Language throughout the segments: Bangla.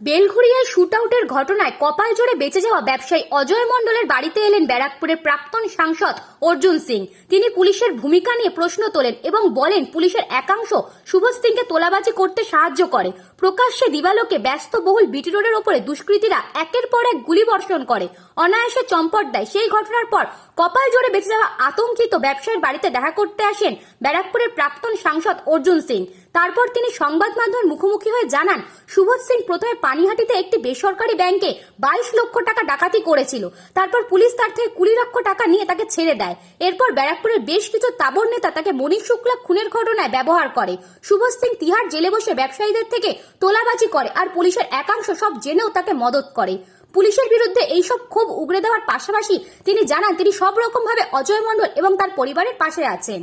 বেলঘুরিয়ায় শুট আউটের ঘটনায় কপাল জোরে বেঁচে যাওয়া ব্যবসায়ী অজয় মণ্ডলের বাড়িতে এলেন ব্যারাকপুরের প্রাক্তন সাংসদ অর্জুন সিং। তিনি পুলিশের ভূমিকা নিয়ে প্রশ্ন তোলেন এবং বলেন, পুলিশের একাংশ সুবোধ সিংকে তোলাবাজি করতে সাহায্য করে। প্রকাশ্যে দিবালোকে ব্যস্তবহুল বিটি রোডের ওপরে দুষ্কৃতীরা একের পর এক গুলি বর্ষণ করে। অনায়াসে চম্পট দেয়। সেই ঘটনার পর কপাল জোরে বেঁচে যাওয়া আতঙ্কিত ব্যবসায়ীর বাড়িতে দেখা করতে আসেন ব্যারাকপুরের প্রাক্তন সাংসদ অর্জুন সিং। তারপর তিনি সংবাদ মাধ্যমের মুখোমুখি হয়ে জানান, সুবোধ সিং প্রথমে পানিহাটিতে একটি বেসরকারি ব্যাংকে বাইশ লক্ষ টাকা ডাকাতি করেছিল। তারপর পুলিশ তার থেকে কুড়ি লক্ষ টাকা নিয়ে তাকে ছেড়ে দেয়। এরপর ব্যারাকপুরের বেশ কিছু তাবর নেতা তাকে মনীষ শুক্লা খুনের ঘটনায় ব্যবহার করে। সুবোধ সিং তিহার জেলে বসে ব্যবসায়ীদের থেকে তোলাবাজি করে আর পুলিশের একাংশ সব জেনেও তাকে মদত করে। পুলিশের বিরুদ্ধে এইসব ক্ষোভ উগড়ে দেওয়ার পাশাপাশি তিনি জানান, তিনি সব রকম ভাবে অজয় মণ্ডল এবং তার পরিবারের পাশে আছেন।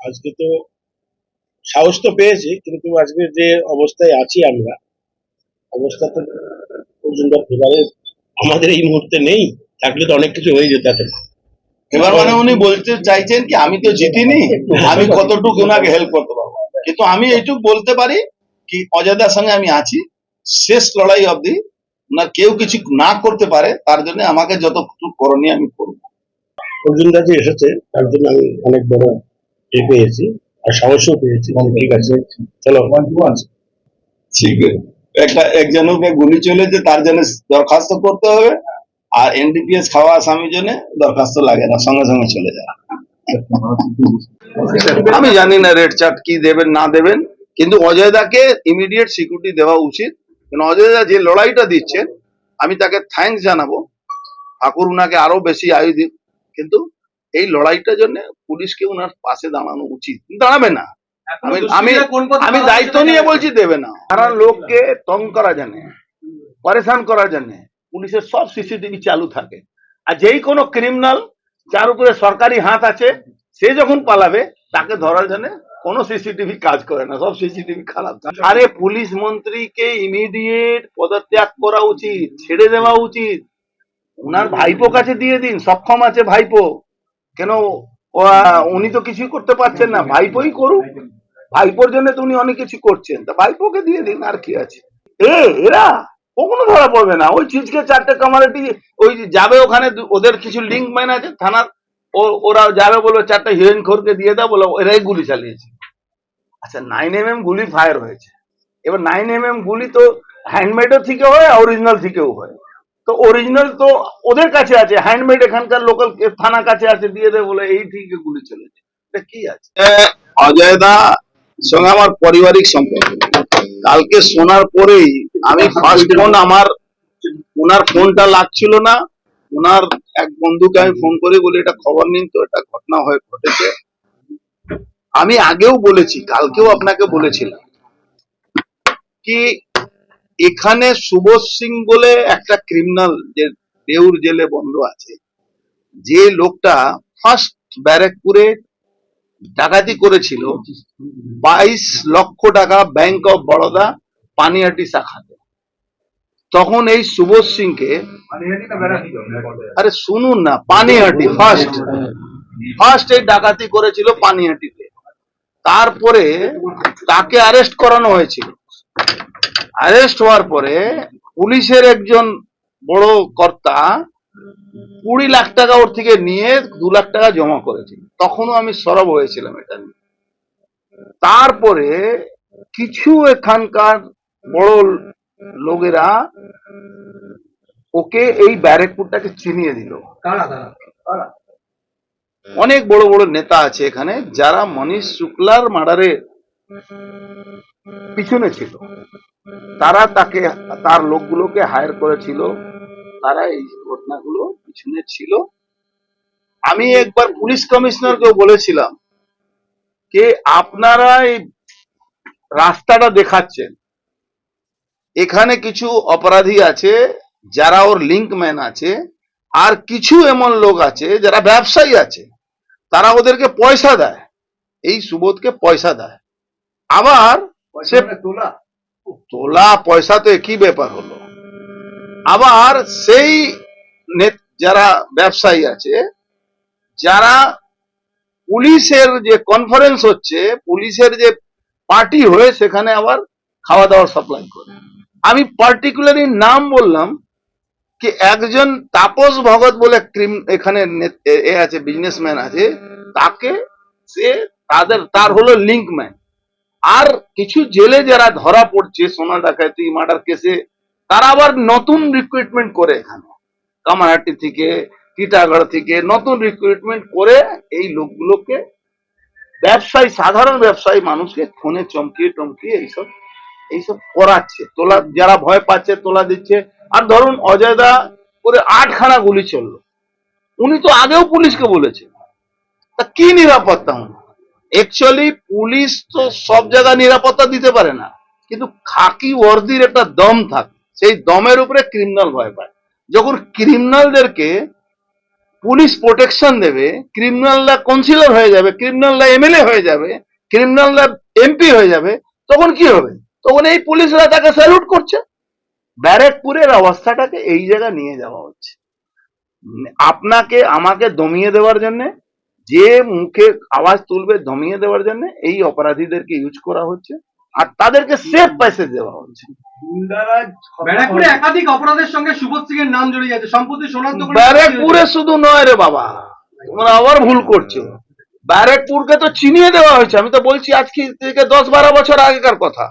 আজকে তো সাহস তো পেয়েছি, কিন্তু আজকে যে অবস্থায় আছি আমরা, অবস্থা তো পর্যন্ত আমাদের এই মুহূর্তে নেই, থাকলে তো অনেক কিছু হয়ে যেত এবার মানে উনি বলতে চাইছেন কি, আমি তো জিতিনি, আমি কতটুকু ওনাকে হেল্প করতে পারব? কিন্তু আমি এইটুকু বলতে পারি কি অজয়দার সঙ্গে আমি আছি, শেষ লড়াই অবধি না কেউ কিছু না করতে পারে তার জন্য আমাকে যতটুকু করণীয় আমি করব। অর্জুন দা যে এসেছে তার জন্য আমি অনেক বড় এ পেয়েছি আর সাহসও পেয়েছি। ঠিক আছে চলো। ঠিক আছে। একটা একজনকে গুলি চলেছে তার জন্য দরখাস্ত করতে হবে আর এনডিপিএস খাওয়া আসামির জন্য দরখাস্ত লাগে না সঙ্গে সঙ্গে চলে যায়। আমি জানি না রেড চার্ট কি দেবেন না দেবেন কিন্তু অজয়দাকে ইমিডিয়েট সিকিউরিটি দেওয়া উচিত। অজয়দা যে লড়াইটা দিচ্ছেন আমি তাকে থ্যাঙ্কস জানাব। ঠাকুর উনাকে আরও বেশি আয়ু দিন কিন্তু এই লড়াইটার জন্য পুলিশকে উনার পাশে দাঁড়ানো উচিত। দাঁড়াবে না। আমি আমি আমি দায়িত্ব নিয়ে বলছি দেবে না। সারা লোককে তং করা জানে পরেশান করার জন্য পুলিশের সব সিসিটিভি চালু থাকে। আর যেই কোনো ক্রিমিনাল যার উপরে সরকারি হাত আছে সে যখন পালাবে তাকে ধরার জন্য কোনো সিসিটিভি কাজ করে না, সব সিসিটিভি খারাপ। আরে পুলিশ মন্ত্রীকে ইমিডিয়েট পদত্যাগ করা উচিত, ছেড়ে দেওয়া উচিত। উনার ভাইপো কাছে দিয়ে দিন, সক্ষম আছে ভাইপো। কেন উনি তো কিছুই করতে পারছেন না, ভাইপোই করুক। ভাইপোর জন্য তো উনি অনেক কিছু করছেন, তা ভাইপোকে দিয়ে দিন, আর কি আছে। এ, এরা কখনো ধরা পড়বে না, ওই চিজকে চারটে কামারেটি, ওই যাবে ওখানে, ওদের কিছু লিঙ্ক ম্যান আছে থানার ওরা যাবে বলে চারটে হিরোইন খোরকে দিয়ে দাও বলে, এরাই গুলি চালিয়েছে। আচ্ছা নাইন এম এম গুলি ফায়ার হয়েছে। এবার নাইন এম এম গুলি তো হ্যান্ডমেডও থেকে হয় অরিজিনাল থেকেও হয়। তো অরিজিনাল তো ওদের কাছে আছে হ্যান্ডমেড এখানকার লোকাল থানা কাছে আছে, দিয়ে দেবে বলে এই থেকে গুলি চলেছে। এটা কি আছে? অজয় দা, সঙ্গে আমার পারিবারিক সম্পর্ক। কালকে শোনার পরেই আমি ফার্স্ট ফোন আমার ওনার ফোনটা লাগছিল না। ওনার এক বন্ধুকে আমি ফোন করে, বলি এটা খবর নিন তো, এটা ঘটনা হয়ে ঘটেছে। আমি আগেও বলেছি, কালকেও আপনাকে বলেছিলাম কি এখানে সুবোধ সিং বলে একটা ক্রিমিনাল যে দেউর জেলে বন্ধ আছে, যে লোকটা ফার্স্ট ব্যারাকপুরে ডাকাতি করেছিল বাইশ লক্ষ টাকা ব্যাংক অফ বরোদা পানিহাটি শাখাতে। তখন এই সুবোধ সিংকে আরে শুনুন না, পানিহাটি ফার্স্ট ফার্স্ট এই ডাকাতি করেছিল পানিহাটিতে। তারপরে তাকে অ্যারেস্ট করানো হয়েছিল। অ্যারেস্ট হওয়ার পরে পুলিশের একজন বড় কর্তা কুড়ি লাখ টাকা ওর থেকে নিয়ে দু লাখ টাকা জমা করেছিল। তখনও আমি সরব হয়েছিলাম এটা নিয়ে। তারপরে কিছু এখানকার বড় লোকেরা ওকে এই ব্যারেকপুরটাকে চিনিয়ে দিল। অনেক বড় বড় নেতা আছে এখানে, যারা মনীষ শুক্লার মার্ডারে পিছনে ছিল। তারা তাকে, তার লোকগুলোকে হায়ার করেছিল। তারা এই ঘটনাগুলো পিছনে ছিল। আমি একবার পুলিশ কমিশনারকেও বলেছিলাম যে আপনারা এই রাস্তাটা দেখাচ্ছেন। এখানে কিছু অপরাধী আছে, যারা ওর লিঙ্ক ম্যান আছে। আর কিছু এমন লোক আছে যারা ব্যবসায়ী আছে তারা ওদেরকে পয়সা দেয়। এই সুবোধকে পয়সা দেয়। আবার সে তোলা? পয়সা তো একই ব্যাপার হলো। আবার সেই যারা ব্যবসায়ী আছে যারা পুলিশের যে কনফারেন্স হচ্ছে পুলিশের যে পার্টি হয়ে সেখানে আবার খাওয়া দাওয়ার সাপ্লাই করে। আমি পার্টিকুলারলি নাম বললাম কি একজন তাপস ভগত বলে ক্রিম এখানে এ আছে বিজনেসম্যান আছে, তাকে সে তাদের, তার হলো লিঙ্কম্যান আর কিছু জেলে যারা ধরা পড়ছে সোনা ডাকাতি মার্ডার কেসে তারা আবার নতুন রিক্রুটমেন্ট করে এখানে। কামারহাটি থেকে টিটাগড় থেকে নতুন রিক্রুটমেন্ট করে এই লোকগুলোকে, ব্যবসায়ী, সাধারণ ব্যবসায়ী মানুষকে ফোনে চমকিয়ে টমকিয়ে এইসব এইসব করাচ্ছে। তোলা, যারা ভয় পাচ্ছে, তোলা দিচ্ছে। আর ধরুন অজয়দা করে আটখানা গুলি চলল। উনি তো আগেও পুলিশকে বলেছে তা কি নিরাপত্তা উনি অ্যাকচুয়ালি পুলিশ তো সব জায়গায় নিরাপত্তা দিতে পারে না। কিন্তু খাকি ওয়ার্দির একটা দম থাকে। সেই দমের উপরে ক্রিমিনাল ভয় পায়। যখন ক্রিমিনালদেরকে পুলিশ প্রোটেকশন দেবে ক্রিমিনালরা কাউন্সিলর হয়ে যাবে ক্রিমিনালরা এমএলএ হয়ে যাবে ক্রিমিনালরা এমপি হয়ে যাবে, তখন কি হবে? তখন এই পুলিশরা তাকে স্যালুট করছে। ব্যারেকপুরের অবস্থাটাকে এই জায়গায় নিয়ে যাওয়া হচ্ছে। আপনাকে আমাকে দমিয়ে দেওয়ার জন্য যে মুখে আওয়াজ তুলবে দমিয়ে দেওয়ার জন্য এই অপরাধীদেরকে ইউজ করা হচ্ছে। আর তাদেরকে সেফ প্যাসেজ দেওয়া হচ্ছে। ব্যারাকপুরে একাধিক অপরাধের সঙ্গে সুবোধ সিং এর নাম জড়িয়ে আছে। সম্প্রতি শনাক্ত করে ব্যারেকপুরে শুধু নয় রে বাবা তোমরা আবার ভুল করছ। ব্যারেকপুরকে তো চিনিয়ে দেওয়া হয়েছে। আমি তো বলছি আজকে থেকে দশ বারো বছর আগেকার কথা।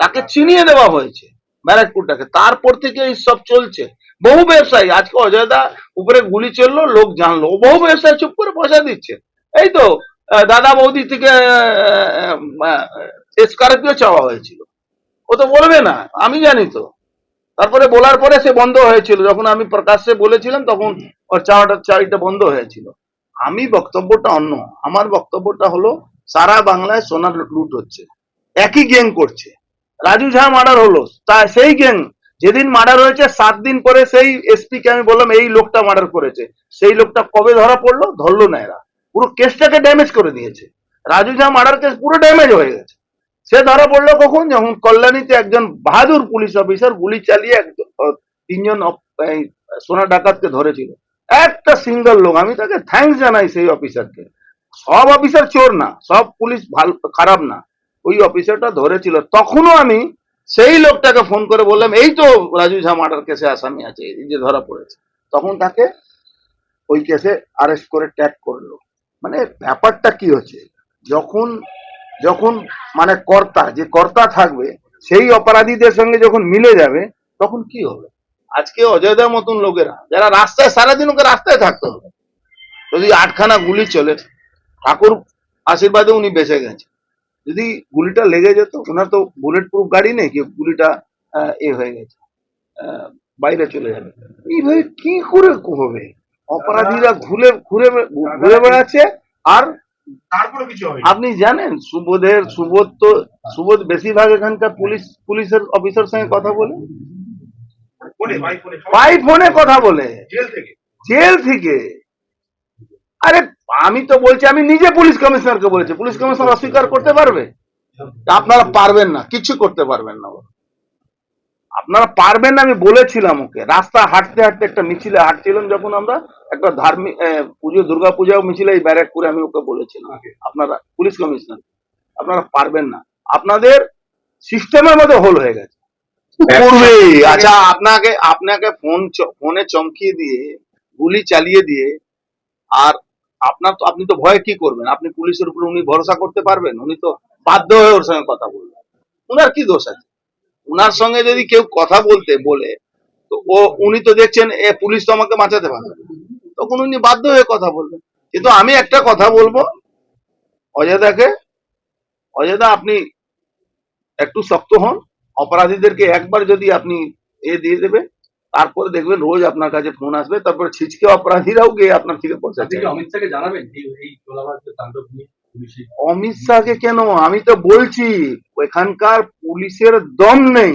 তাকে চিনিয়ে দেওয়া হয়েছে। ব্যারেকপুরটাকে তারপর থেকে এই সব চলছে। বহু ব্যবসায়ী, আজকে অজয়দা উপরে গুলি চলল, লোক জানলো। বহু ব্যবসায়ী চুপ করে পয়সা দিচ্ছে। এই তো দাদা বৌদি থেকে স্করপিও চাওয়া হয়েছিল। ও তো বলবে না, আমি জানি তো। তারপরে বলার পরে সে বন্ধ হয়েছিল। যখন আমি প্রকাশ্যে বলেছিলাম, তখন ওর চাওয়াটা চাইটা বন্ধ হয়েছিল। আমি বক্তব্যটা অন্য। আমার বক্তব্যটা হলো, সারা বাংলায় সোনার লুট হচ্ছে। একই গ্যাং করছে। রাজু ঝা মার্ডার হলো। তা সেই গ্যাং যেদিন মার্ডার হয়েছে, সাত দিন পরে সেই এসপি কে আমি বললাম, এই লোকটা মার্ডার করেছে। সেই লোকটা কবে ধরা পড়ল? ধরলো না এরা। পুরো কেসটাকে ড্যামেজ করে দিয়েছে। রাজু ঝা মার্ডার কেস পুরো ড্যামেজ হয়ে গেছে। সে ধরা পড়ল কখন? যখন কল্যাণীতে একজন বাহাদুর পুলিশ অফিসার গুলি চালিয়ে তিনজন সোনা ডাকাতকে ধরেছিল। একটা সিঙ্গল লোক, আমি তাকে থ্যাঙ্কস জানাই সেই অফিসারকে সব অফিসার চোর না, সব পুলিশ ভালো, খারাপ না। ওই অফিসারটা ধরেছিল। তখনও আমি সেই লোকটাকে ফোন করে বললাম, এই তো রাজু ঝা মার্ডার কেসে আসামি আছে, এই যে ধরা পড়েছে। তখন তাকে ওই কেসে আরেস্ট করে ট্যাগ করল। মানে ব্যাপারটা কি হচ্ছে? যখন যখন মানে কর্তা, যে কর্তা থাকবে, সেই অপরাধীদের সঙ্গে যখন মিলে যাবে, তখন কি হবে? আজকে অজয়দার মতন লোকেরা, যারা রাস্তায়, সারাদিন ওকে রাস্তায় থাকতে হবে। যদি আটখানা গুলি চলে, ঠাকুর আশীর্বাদে উনি বেঁচে গেছে। যদি গুলিটা লেগে যেত ওনার তো বুলেট প্রুফ গাড়ি নেই কি গুলিটা এ হয়ে গেছে বাইরে চলে যাবে। এইভাবে কি করে হবে? অপরাধীরা ঘুরে ঘুরে ঘুরে বেড়াচ্ছে আর তারপরে কিছু আপনি জানেন সুবোধের সুবোধ তো সুবোধ বেশিরভাগ এখানকার পুলিশ পুলিশের অফিসার সঙ্গে কথা বলে। বাই ফোনে কথা বলে। জেল থেকে। জেল থেকে। আরে আমি তো বলছি আমি নিজে পুলিশ কমিশনারকে বলেছি। পুলিশ কমিশনার অস্বীকার করতে পারবে? আপনারা পারবেন না কিছু করতে পারবেন না আপনারা পারবেন না আমি বলেছিলাম ওকে। রাস্তা হাঁটতে হাঁটতে একটা মিছিলে হাঁটছিলাম যখন আমরা একটা ধার্মিক পুজো দুর্গা পূজাও মিছিলে এই ব্যারাকপুরে আমি ওকে বলেছিলাম। আপনারা পুলিশ কমিশনার আপনারা পারবেন না। আপনাদের সিস্টেমের মধ্যে হোল হয়ে গেছে। করবে আচ্ছা আপনাকে আপনাকে ফোন ফোনে চমকিয়ে দিয়ে গুলি চালিয়ে দিয়ে আর আপনার তো, আপনি তো ভয় কি করবেন? আপনি পুলিশের উপর উনি ভরসা করতে পারবেন? উনি তো বাধ্য হয়ে ওর সঙ্গে কথা বলবেন। উনার কি দোষ আছে? উনার সঙ্গে যদি কেউ কথা বলতে বলে, তো ও, উনি তো দেখছেন, এ, পুলিশ তো আমাকে বাঁচাতে পারবে তখন উনি বাধ্য হয়ে কথা বলবেন। কিন্তু আমি একটা কথা বলব অজয়দাকে অজয়দা আপনি একটু শক্ত হন। অপরাধীদেরকে একবার যদি আপনি এ দিয়ে দেবে তারপরে দেখবেন রোজ আপনার কাছে ফোন আসবে তারপরে ছিচকে অপরাধীরাও গিয়ে আপনার থেকে পয়সা। অমিত শাহকে জানাবেন অমিত শাহকে কেন? আমি তো বলছি এখানকার পুলিশের দম নেই।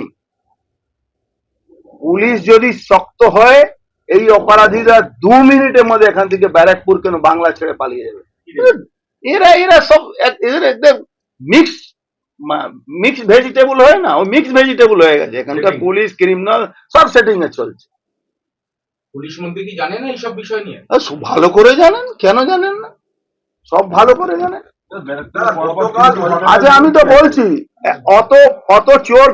পুলিশ যদি শক্ত হয় এই অপরাধীরা দু মিনিটের মধ্যে এখান থেকে ব্যারাকপুর কেন বাংলা ছেড়ে পালিয়ে যাবে? এরা এরা সব এদের একদম মিক্স মিক্স ভেজিটেবল হয় না ও মিক্স ভেজিটেবল হয়ে গেছে। এখানকার পুলিশ ক্রিমিনাল সব সেটিং এ চলছে। পুলিশ মন্ত্রী কি জানে না এইসব বিষয় নিয়ে? ভালো করে জানেন কেন জানেন না? সব ভালো করে জানে দাদা আচ্ছা আমি তো বলছি অত অত চোর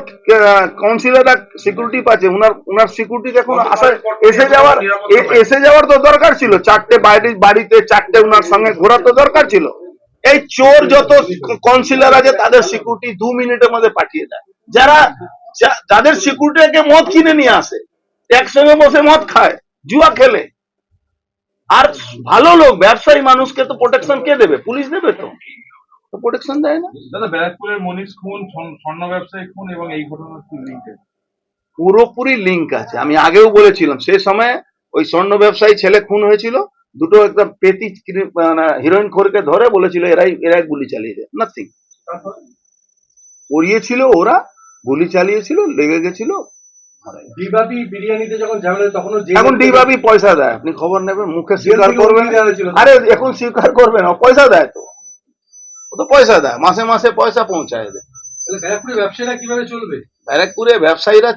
কাউন্সিলররা সিকিউরিটি পাচ্ছে উনার উনার সিকিউরিটি এখন আসা এসে যাওয়ার এসে যাওয়ার তো দরকার ছিল চারটে বাড়ি বাড়িতে চারটে উনার সঙ্গে ঘোরার তো দরকার ছিল। এই চোর যত কাউন্সিলর আছে তাদের সিকিউরিটি দু মিনিটের মধ্যে পাঠিয়ে দেয়। যারা যাদের সিকিউরিটিকে মদ কিনে নিয়ে আসে একসঙ্গে বসে মদ খায় জুয়া খেলে। আর ভালো লোক ব্যবসায়ী মানুষকে তো প্রোটেকশন কে দেবে? পুলিশ দেবে তো? প্রোটেকশন দেয় না। দাদা ব্যারাকপুরের মনীষ খুন স্বর্ণ ব্যবসায়ী খুন এবং এই ঘটনার কি লিঙ্ক পুরোপুরি লিঙ্ক আছে। আমি আগেও বলেছিলাম সে সময় ওই স্বর্ণ ব্যবসায়ী ছেলে খুন হয়েছিল। দুটো একদম পেতি হিরোইন খোরকে ধরে বলেছিল এরাই এরাই গুলি চালিয়ে দেয় নাথিং পড়িয়েছিল ওরা গুলি চালিয়েছিল লেগে গেছিল ডিবাবি বিরিয়ানিতে যখন ঝামেলা তখনও এখন ডিবাবি পয়সা দেয় আপনি খবর নেবেন মুখে স্বীকার করবেন। উঠিয়ে দেওয়া হয়েছিল। আরে এখন স্বীকার করবে পয়সা দেয় তো। ও তো পয়সা দেয় মাসে মাসে পয়সা পৌঁছায় দেয় তাহলে ব্যারাকপুরে ব্যবসায়ীরা কীভাবে চলবে? ব্যারাকপুরে ব্যবসায়ীরা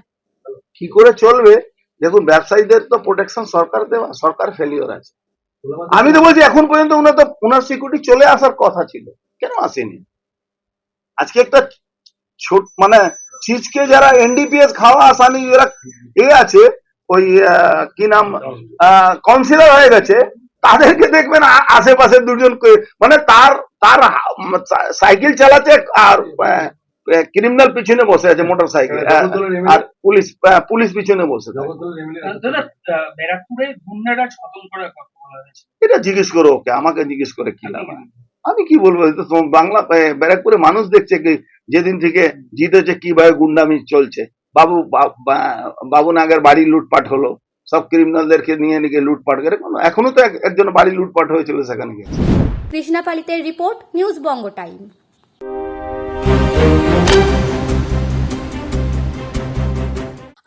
কি করে চলবে? দেখুন ব্যবসায়ীদের তো প্রোটেকশন সরকার দেওয়া সরকার ফেলিওর আছে। আমি তো বলছি, এখন পর্যন্ত উনার তো উনার সিকিউরিটি চলে আসার কথা ছিল। কেন আসেনি? আজকে একটা ছোট মানে চিজকে যারা এনডিপিএস খাওয়া আসানি, যারা এ আছে, ওই কি নাম কাউন্সিলর হয়ে গেছে, তাদেরকে দেখবেন আশেপাশে দুজন মানে তার তার সাইকেল চালাচ্ছে আর ক্রিমিনাল পিছনে বসে আছে মোটর সাইকেল আর পুলিশ পুলিশ পিছনে বসে ব্যারাকপুরে গুন্ডারা খতম করার কথা। এটা জিজ্ঞেস করো ওকে, আমাকে জিজ্ঞেস করে কি লাভ? আমি কি বলব? বাংলা ব্যারাকপুরে মানুষ দেখছে যেদিন থেকে জিতেছে কীভাবে গুন্ডামি চলছে। বাবু বাবু নাগের বাড়ি লুটপাট হলো, সব ক্রিমিনালদেরকে নিয়ে নিয়ে লুটপাট করে। এখনও তো একজন বাড়ি লুটপাট হয়েছিল সেখানে গেছে Krishna পালিতের report, news Banga time.